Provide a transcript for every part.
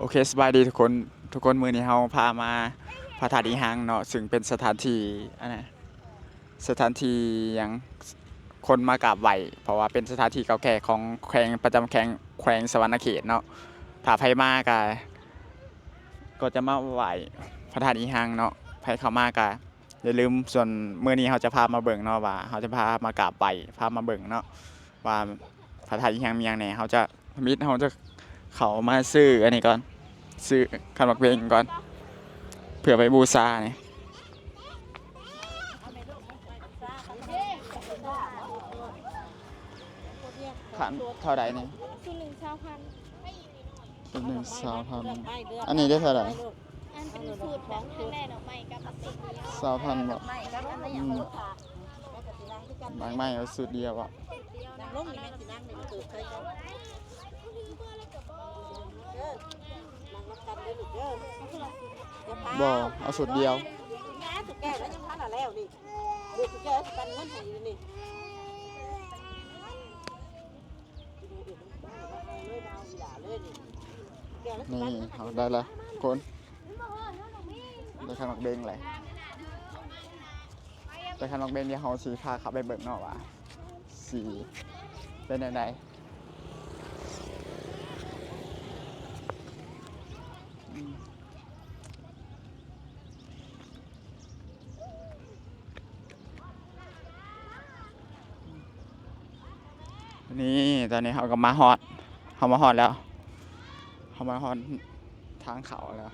โอเคสบายดีทุกคนทุกคนมือนี้เฮาพามาพระธาตุอีหังเนาะซึ่งเป็นสถานที่อันนะสถานที่ยังคนมากราบไหว้เพราะว่าเป็นสถานที่เก่าแก่ของแขวงประจำแขวงแขวงสวรรณเขตเนาะถ้าไผมาก็ก็จะมาไหว้พระธาตุอีหังเนาะไผเข้ามาก็อย่าลืมส่วนมื้อนี้เขาจะพามาเบิ่งเนาะว่าเขาจะพามากราบไหว้พามาเบิ่งเนาะว่าพระธาตุอีหังมีหยังแหน่เขาจะมิตรเขาจะ เขามาซื้ออันนี้ก่อน ซื้อขนมเบงก่อน เผื่อไปบูชาเนี่ยขันเท่าไหร่นี่คือหนึ่งชาวพันธุ์เป็นหนึ่งสาวพันอันนี้ได้เท่าไหร่อันเป็นสูตรแบบข้างแรกดอกไม้กับปฏิกิริยาสาวพันบอกอืมบางไม่เอาสุดเดียวอะ ลงนี่แม่สินั่งนี่มันเกิดเคยกันเด้อนั่งรับ กันเด้อลูกเด้ออย่าพาบอเอาสุดเดียวแม่สุดแก่แล้วยังพันอะแล้วนี่ลูกสุดแก่ปันเงินให้อยู่นี่เลยมาเอาอีหล่าเลยนี่แก่แล้วสินี่ปันเงินให้เอาได้ละคนได้ขนมเบงเลยแต่ขนมเบงเดี๋ยวเขาสีพาเขาไปเบิกเนอกว่ะสีเป็นยังไง นี่ตอนนี้เขาก็มาฮอดเขามาฮอดแล้วเขามาฮอดทางเขาแล้ว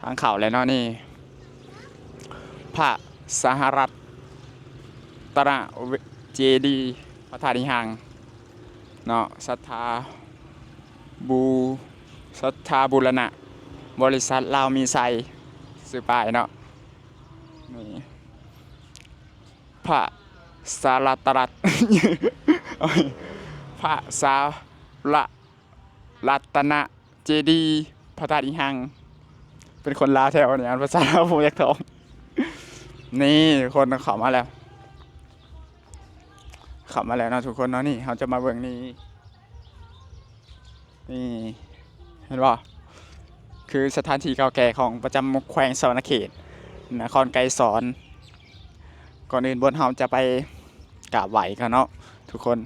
ทางเขาเลยเนาะนี่พระ สหรัฐตระเจดีพระธาตุนิหังเนาะศรัทธาบูศรัทธาบุรณะ บริษัทลาวมีไซซื้อป้ายเนาะนี่พระสารตรัตพระสาระรัตนะเจดีพระธาตุอิหัง เป็นคนลาวแถวเนี่ยภาษาลาวผมอยากทอง นี่คนเขับมาแล้วเขับมาแล้วนะทุกคนเนาะนี่เขาจะมาเบิ่งนี่นี่เห็นป่ะคือสถานที่เก่าแก่ของประจำแขวงสวรรณเขตนครไกรสอน ก่อนอื่นบนเฮาจะไปกราบไหวกันเนาะทุกคน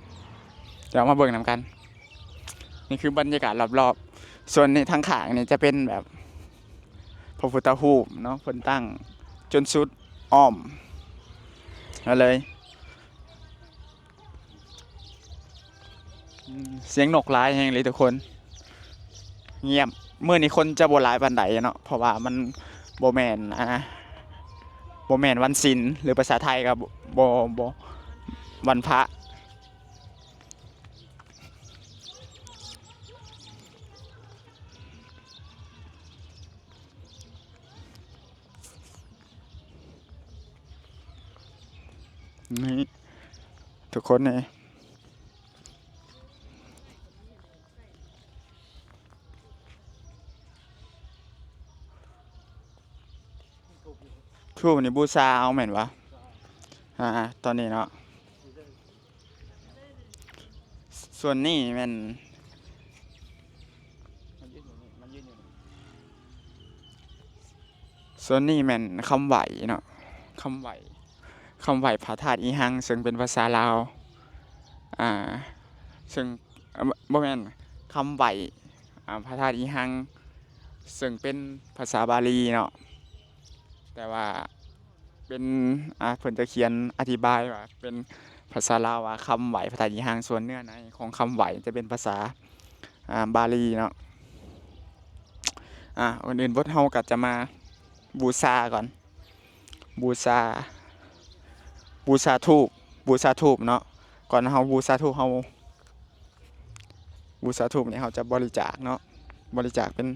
เดี๋ยวมาเบิ่งนำกัน นี่คือบรรยากาศรอบๆ ส่วนในทางขางเนี่ยจะเป็นแบบพระพุทธรูปเนาะเพิ่นตั้งจนสุด อ้อมมาเลย เสียงนกร้ายแห้งเลยทุกคน เงียบเมื่อนี้คนจะโบหลายปันไดเนาะเพราะว่ามันโบแมนอะนะโบแมนวันศิลหรือภาษาไทยกับโบโบวันพระ นี่ทุกคนเนี่ยทูบนี่บูชาเอาเหม็นวะอ่าตอนนี้เนาะส่วนนี้แมันส่วนนี้แมันคำไหวเนาะคำไหว คำไหวพระธาตุอีหัง ซึ่งเป็นภาษาลาว อ่า ซึ่งเอ่อบ่แม่นคำไหวอ่าพระธาตุอีหัง ซึ่งเป็นภาษาบาลีเนาะ แต่ว่าเป็นอ่าเพิ่นจะเขียนอธิบายว่าเป็นภาษาลาวว่าคำไหวภาษาอีหางส่วนเนื้อในของคำไหวจะเป็นภาษาอ่าบาลีเนาะอ่าคนอื่นบดเฮาก็จะมาบูชาก่อน บูชา บูชาทูปบูชาทูปเนาะก่อนเฮาบูชาทูปเฮาบูชาทูปเนี่ยเฮาจะบริจาคเนาะบริจาคเป็น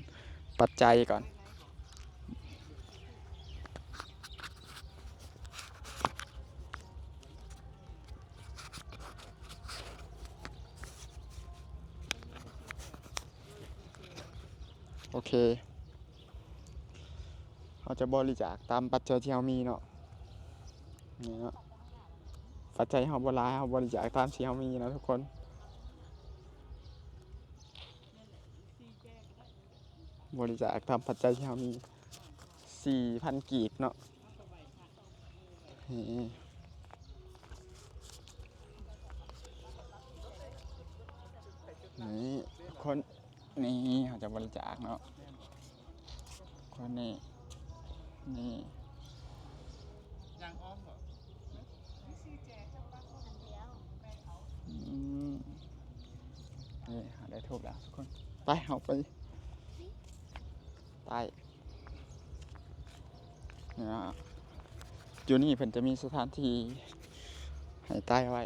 ปัจจัยก่อนโอเคเขาจะบริจาคตามปัจจัยที่เรามีเนาะนี่เนาะ ปัจจัยเราบ่หลายเราบริจาคตามที่เรามีนะทุกคนบริจาคตามปัจจัยที่เรามีสี่พันกีบเนาะนี่คนนี่เขาจะบริจาคเนาะคนนี้นี่ยังอ้อมเหรอม นี่หาได้ทูบแล้วทุกคน ไปเอาไปใต้เนี่ยอยู่นี่เพิ่นจะมีสถานที่ให้ใต้ไว้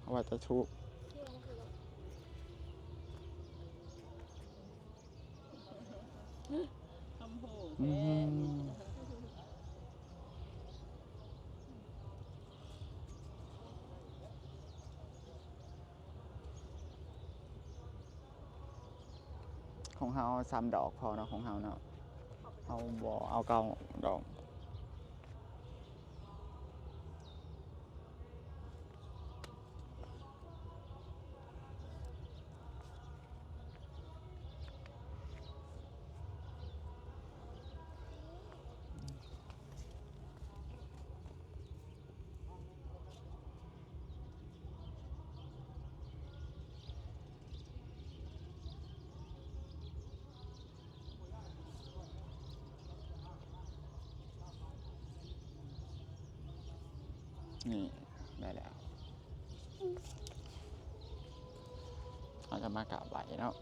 เอาไว้จะทูบคำโหอืมของ เฮาสามดอกพอเนาะของเฮาเนาะเฮาบ่เอาเก้าดอก นี่ได้แล้ว เราจะมากราบไหวเนาะ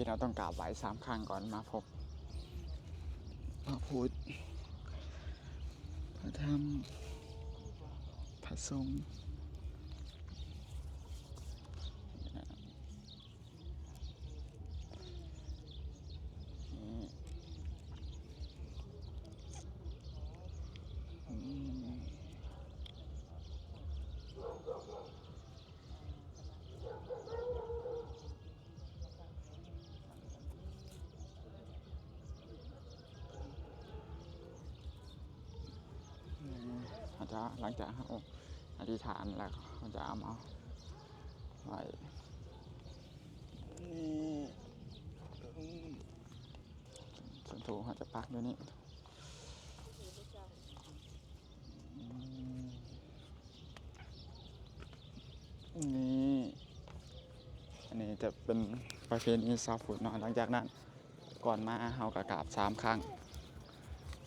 ี้เราต้องกราบไหว้สามครั้งก่อนมาพบพระพุทธพระธรรมพระสงฆ์นี่อืมเขา จะหลังจากเขาอธิษฐานแล้วเขาจะเอามาไว้นี่ส่วนถูกเขาจะปักด้วยนี่นี่อันนี้จะเป็นประเพณีซาฟุตเนาะหลังจากนั้น ก่อนมาเขาก็กาบสามครั้ง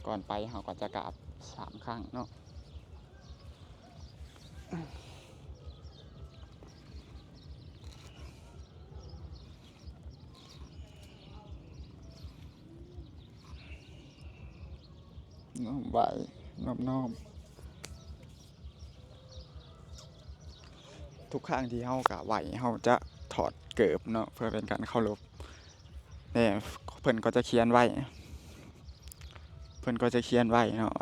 ก่อนไปเขาก็จะกราบสามครั้งเนาะ น้อมไหวน้อมน้อม ทุกครั้งที่เฮากะไหวเฮาจะถอดเกิบเนาะเพื่อเป็นการเคารพเนี่ยเพิ่นก็จะเขียนไว้ เพิ่นก็จะเขียนไว้เนาะ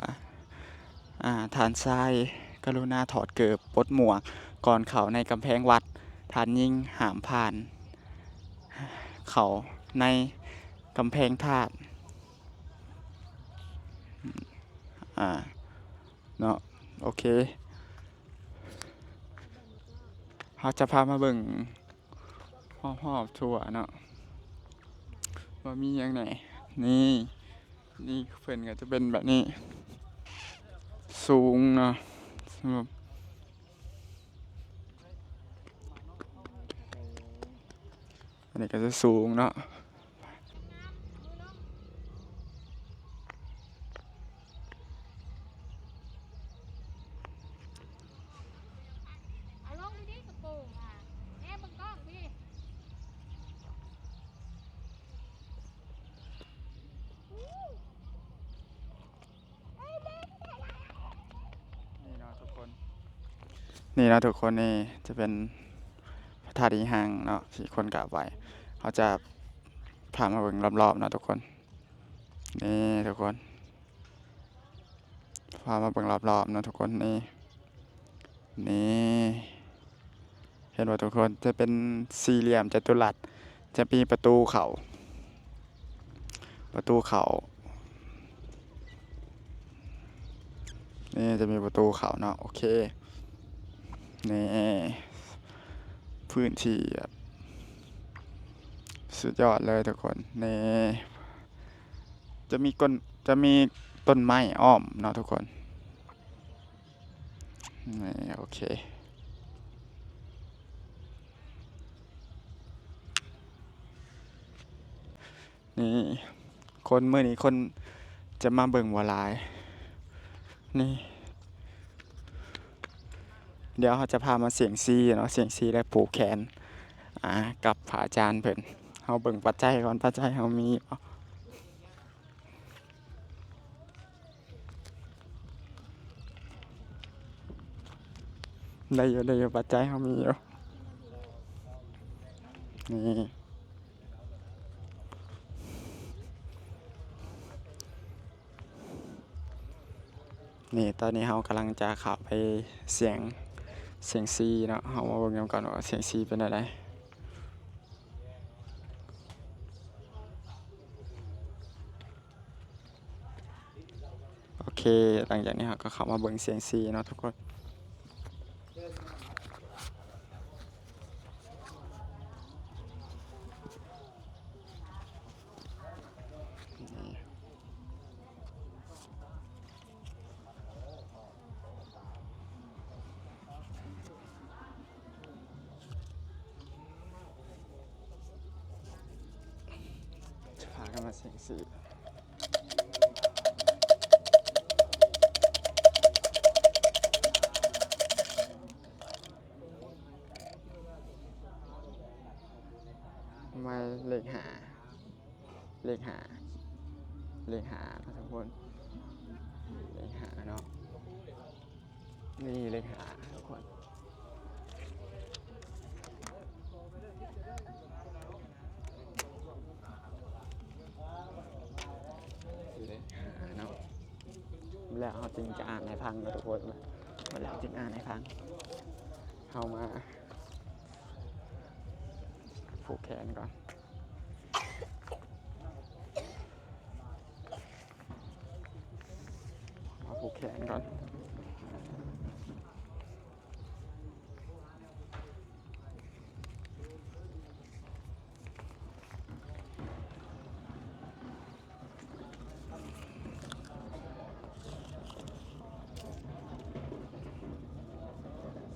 อ่าฐานทราย กรุณาถอดเกิบปลดหมวก ก่อนเขาในกำแพงวัดฐานยิ่งหามผ่าน เขาในกำแพงธาตุอ่า เนาะโอเคเขาจะพามาเบิ่งรอบๆทั่วเนาะว่ามีอย่างไหน นี่ นี่เพื่อนก็จะเป็นแบบนี้ สูงเนาะ สำหรับอันนี้ก็จะสูงเนาะ เอาลงดูดิกระโปรงอะแม่เบังกล้องพี่ นี่นะทุกคนนี่จะเป็นพระธาตุอีหังเนาะที่คนกราบไหว้เขาจะพามาเบิ่งรอบๆนะทุกคน นี่ทุกคนพามาเบิ่งรอบๆนะทุกคนนี่นี่เห็นว่าทุกคนจะเป็นสี่เหลี่ยมจัตุรัสจะมีประตูเขาประตูเขานี่จะมีประตูเขาเนาะโอเค นี่พื้นที่แบบสุดยอดเลยทุกคนนี่จะมีก้นจะมีต้นไม้อ้อมเนาะทุกคนนี่โอเคนี่คนเมื่อนี้คนจะมาเบิ่งวัวลาย นี่ เดี๋ยวเขาจะพามาเสียงซีเนาะเสียงซีและผูกแขนอ่ากับพระอาจารย์เพิ่นเขาเบิ่งปัจจัยก่อนปัจจัยเขามีได้อยู่ได้อยู่ปัจจัยเขามีอยู่นี่นี่ตอนนี้เรากำลังจะขับไปเสียง เสียงซีเนาะเรามาเบิ่งกันก่อนว่าเสียงซีเป็นอะไรโอเค หลังจากนี้เราก็เข้ามาเบิ่งเสียงซีเนาะทุกคน มาเลขหา เลขหา เลขหานาะทุกคน เลขหาเนาะ นี่เลขหาทุกคนเนาะแล้วเขาจึงจะอ่านในพังนะทุกคนมาแล้วจึงอ่านในพังเข้ามา ผูกแขนก่อนมาผูกแขนก่อน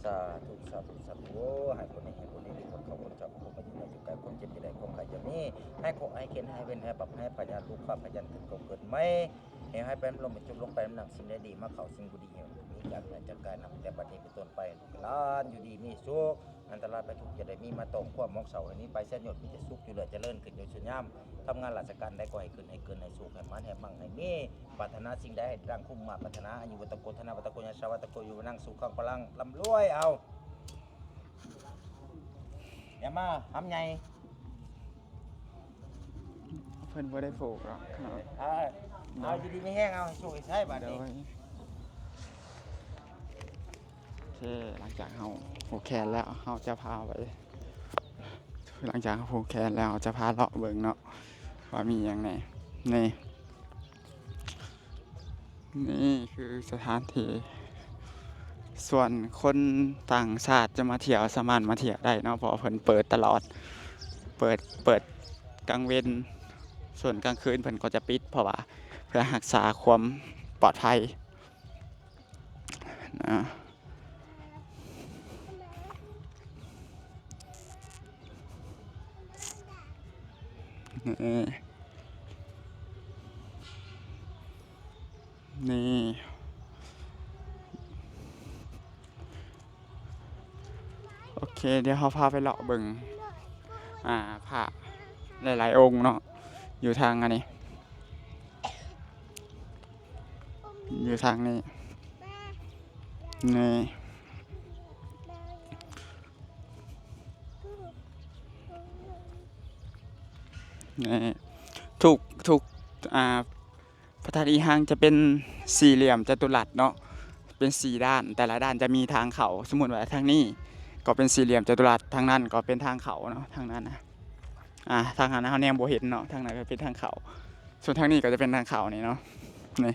สาธุสาธุสาธุให้ เจ็บอยู่ใดคนใครจะมีให้โคให้เข็นให้เว้นให้ปรับให้พยานลูกความพยานถึงเขาเกิดไหมให้ให้เป็นลมเป็นจุบลงไปน้ำหนักสิ่งใดดีมาเขาสิ่งบุดีมีการเงินจากการนำแต่บัดนี้เป็นต้นไปลูกหล้านอยู่ดีมีสุขอันตรายไปทุกจะได้มีมาตรงความมองเสาอันนี้ไปเส้นหยดมีแต่สุขอยู่เหลือเจริญขึ้นอยู่เชญย่ำทำงานราชการได้ก็ให้ขึ้นให้เกินให้สุขให้มันให้มั่งให้มีปรารถนาสิ่งใดให้ดังคุ้มมาปรารถนาอายุวัตโกธนาวัตโกยาชาวัตโกอยู่นั่งสุขขังพลังลำรวยเอาอย่ามาทำไง พิ่นบ่ได้ผูกหรอกครับเอาเอาอยู่ดีไม่แห้งเอาให้ช่วยใช้บัดโดนี้ยโอเคหลังจากเราผูกแขนแล้วเราจะพาไปหลังจากเราผูกแขนแล้วเราจะพาเลาะเบิ่งเนาะว่ามีอย่างไหนนี่นี่คือสถานที่ส่วนคนต่างชาติจะมาเที่ยวสามารถมาเที่ยวได้เนาะเพราะว่าเพิ่นเปิดตลอด เปิดเปิดกลางเวน ส่วนกลางคืนเพิ่นก็จะปิดเพราะว่าเพื่อรักษาความปลอดภัยนะนี่ โอเค เดี๋ยวเขาพาไปเลาะเบิงอ่าพระหลาย ๆ องค์เนาะ อยู่ทางอันนี้ อยู่ทางนี้ นี่ นี่ถูกถูกอ่าพระธาตุอีหังจะเป็นสี่เหลี่ยมจัตุรัสเนาะ เป็นสี่ด้าน แต่ละด้านจะมีทางเขา สมมติว่าทางนี้ก็เป็นสี่เหลี่ยมจัตุรัส ทางนั้นก็เป็นทางเขาเนาะ ทางนั้นนะ อ่าทางนั้นเขาแนมโบเห็นเนาะทางนั้นก็เป็นทางเขาส่วนทางนี้ก็จะเป็นทางเขานี่เนาะนี่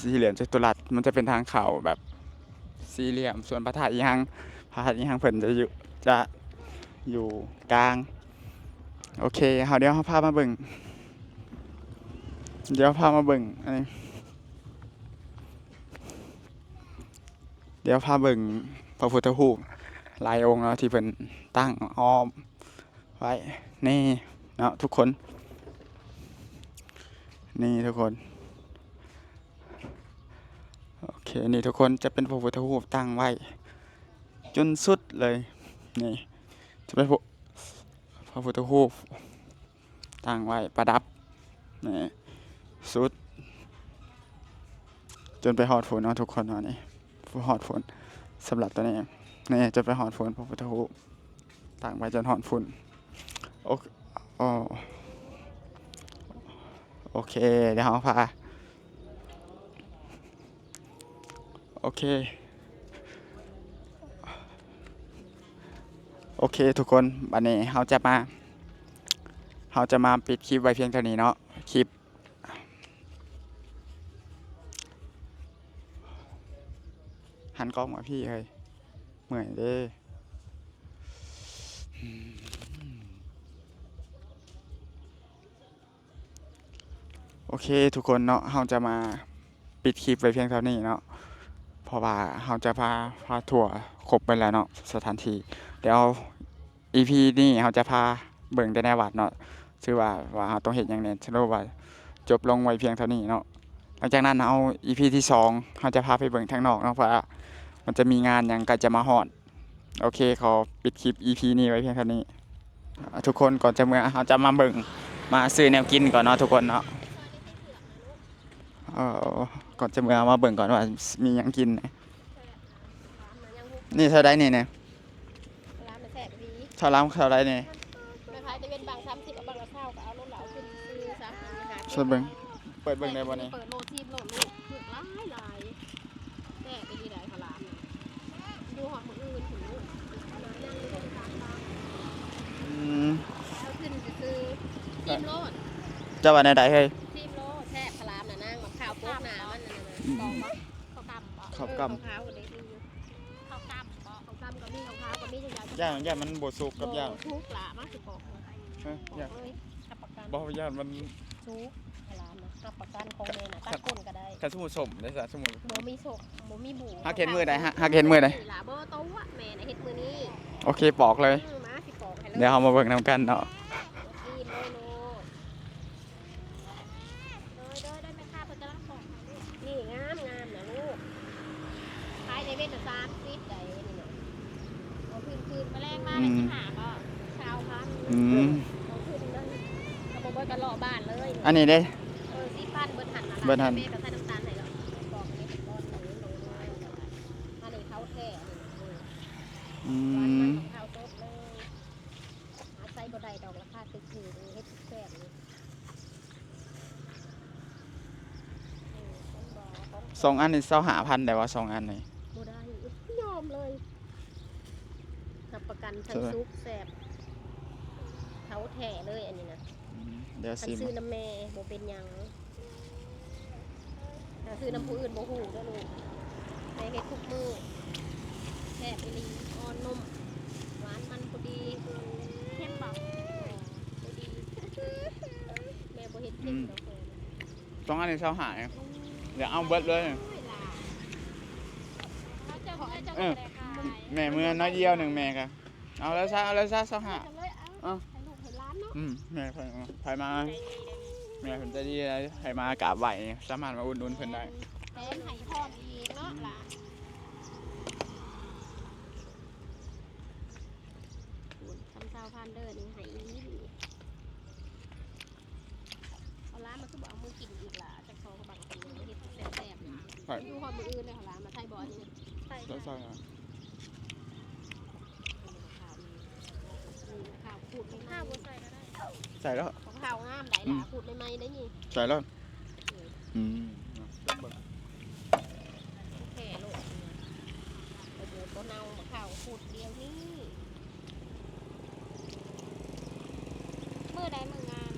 สี่เหลี่ยมจัตุรัสมันจะเป็นทางเขาแบบสี่เหลี่ยม ส่วนพระธาตุอีหังพระธาตุอีหังเพิ่นจะอยู่จะอยู่กลาง โอเคเฮาเดี๋ยวเฮาพามาเบิ่งเดี๋ยวพามาเบิ่งอันนี้เดี๋ยวพาเบิ่งพระพุทธรูปหลายองค์เนาะที่เพิ่นตั้งอ้อม ไว้นี่เนาะทุกคน นี่ทุกคน โอเค นี่ทุกคนจะเป็นพระพุทธรูปตั้งไว้ จนสุดเลย นี่ จะเป็นพระพุทธรูปตั้งไว้ประดับ นี่ สุด จนไปหอดฝนเนาะทุกคนเนาะนี่หอดฝนสำหรับตัวนี้นี่จะไปหอดฝนพระพุทธรูปตั้งไว้จนหอดฝน โอเคอ๋อโอเค เดี๋ยวเราพา โอเค โอเคทุกคนวันนี้เราจะมาเราจะมาปิดคลิปไว้เพียงเท่านี้เนาะ คลิปหันกล้องมาพี่เฮ้ยเหมือยเด้อืมโอ เคทุกคนเนาะเราจะมาปิดคลิปไว้เพียงเท่านี้เนาะเพราะว่าเราจะพาพาทัวร์ครบไปแล้วเนาะสถานที่เดี๋ยว EP นี้เราจะพาเบิ่งแต่ในวัดเนาะชื่อว่าว่าเราต้องเห็นอย่างนี้สรุปว่าจบลงไว้เพียงเท่านี้เนาะหลังจากนั้นเอา EP ที่สองเราจะพาไปเบิ่งทางนอกเนาะเพราะว่ามันจะมีงานอย่างก็จะมาฮอดโอเคขอปิดคลิป EP นี้ไว้เพียงเท่านี้ ทุกคนก่อนจะเมื่อเราจะมาเบิ่งมาซื้อแนวกินก่อนเนาะทุกคนเนาะ ก่อนจะเมื่อมาเบิ่งก่อนว่ามีหยังกินนะนี่เท่าไดนี่เนี่ยร้านมันแสบดีเท่าไรเท่าไรเนี่ยแม่ค้าจะเป็นบางซ้ำสิบกับบางละเท่าก็เอารถเหลาขึ้นซื้อซะหาช่วยเบิ่งเปิดเบิ่งได้บ่นี่เปิดโลทีมโลดลูกคือหลายหลายแซ่บไปที่ไหนขลามน่ะดูหอดมืออื่นถึงลูกเอามานั่งดูทางบ้างอืมเอาขึ้นก็คือทีมโลดเจะว่าในใดเฮ้ย กำเออข้าวก็ได้ดีอยู่ข้าวกำบ่ข้าวกำก็มีข้าวขาวก็มีอย่างย่างย่างมันบ่สุกกับย่างทุกละมาสิบอกเลยเฮ้ยบย่าองกเลยรับประกันบ่ย่างมันทุกร้านนะรับประกันของเมย์นะตัดก้นก็ได้กระสมุสมได้ซะสมุน บ่มีโศกบ่มีบูฮักเห็นมือใดฮะฮักเห็นมือใด หลาบ่โต๊ะแม่น่ะเฮ็ดมื้อนี้โอเคปอกเลยอืมมาสิบอกให้เลยเดี๋ยวเรามาเบิ่งนำกันเนาะ กินโลโลเด้อเด้อได้ไหมคะเพิ่นกำลังบอกให้ลูกนี่งามงามนะลูกขายในเวทน่ะ30ได้นี่น่ะเอาคืนคืนๆมาแรงมาได้สิหาบ่ชาวพัน อืม เอาคืนเลยเอาบ่เบิด กันเลาะบ้านเลยอันนี้เด้ เออสิปั้นเบิดหันมาเบิดหั่นแม่ก็ใส่น้ำตาลให้แล้วบอกนี่เป็นก้อนหมูโลโลอันนี้เขาแท้อันนี้อืหวานมันมของข้าวต้มเลยหาใส่บ่ได้ดอกราคาตึกถือเฮ็ดแซ่บเลยเออต้นบ่อของสองอันนี้เซาหาพันได้ว่าสองอันนี่บ่ได้ยอมเลยรับประกันทั้งใช่ไหมซุปแซ่บเขาแท้เลยอันนี้นะอืม เดี๋ยวอันซิมซื้อน้ำแม่บ่เป็นหยังถ้าซื้อน้ำผู้อื่นบ่ฮู้เด้อลูกแม่เฮ็ดทุกมื้อแซ่บอีหลีอ่อนนุ่มหวานมันพอดีเข้มบ่พอดีแม่บ่เฮ็ดเข้มดอกแม่สองอันนี้เซาหาเองเดี๋ยวเอาเบิดเลยเออแม่มือน้อยเดียวหนึ่งแม่ค่ะเอาแล้วซะเอาแล้วซะเซาหาเอาเอา อืมแม่ไผมาไผมาแม่เพิ่นใจะดีอะไรไผมากราบไหว้นี่สามารถมาอุดหนุนเพิ่นได้ แถมให้พร้อมอีกเนาะหลานคำเช้าพันเด้อนี่ให้อีหลีเอาร้านมาคือบอกเอามือกินอีกล่ะจากซองบังกินเลยเฮ็ดแซ่บๆนี่ไปดูหอมมืออื่นเลยค่ะร้านมาไทยบอลนี่ใช่แล้วซะข่าวข่าวขูดข้าวบนใส่ก็ได้ ใส่แล้ว ของข้าวงามได้ล่ะพูดใหม่ๆได้นี่ ใส่แล้วอืม แค่ลูกไปดูตัวเน่าของข้าวพูดเดียวนี่มือใดมืองาน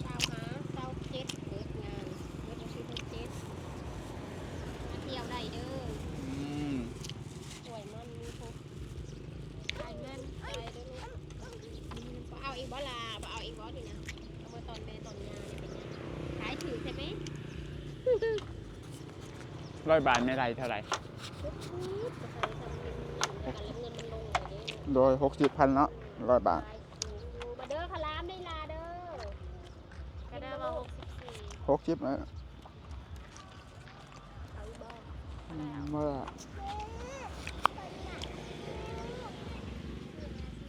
เช้าหาเช้าเจ็ดเปิดงานเปิดวันที่เจ็ดมาเที่ยวได้เด้อ อืม สวยมันมีพวกไอ้แม่นไปเด้อลูก บ่เอาอีกบ่ลาบ่เอาอีกบ่นี่นะเอามาตอนแม่ตอนยาเนี่ยเป็นยังขายถือใช่ไหมร้อยบาทไม่ไรเท่าไหร่ปุ๊บปุ๊บจะใส่ทำเงินแล้วเงินมันลงเลยเด้โดยหกสิบพันเนาะร้อยบาทมาเด้อขลามได้ลาเด้อก็ได้มาหกสิบสี่หกสิบนะเอาอีกบ่ เมื่อ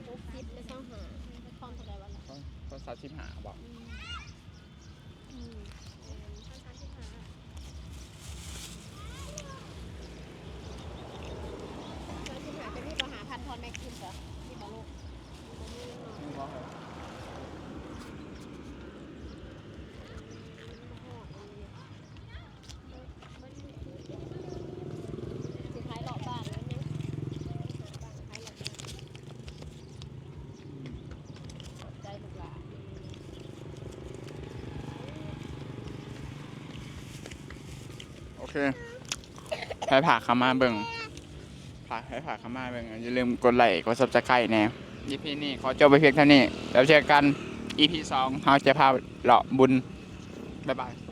หกสิบไม่ต้องหาคอนเท่าไหร่วันละ ก็สามสิบห้าบอก อืมพันสามสิบห้าสามสิบห้าเป็นที่ประ หาพันทอนแม็กซิมเหรอนี่บ่ลูกสุดท้ายหลอกบ้านแล้วเนี่ยบ้านท้ายหลอกบ้านขอบใจลูกหลานโอเคให้ผ่าเข้ามาเบิ่ง ผ่าให้ผ่ากข้ามาเบิ่งอย่าลืมกดไลค์กดซับสไครต์แน่ EP นี้ขอจบไปเพียงเท่านี้ แล้วเจอกัน EP สองเราจะพาเลาะบุญ บ๊ายบาย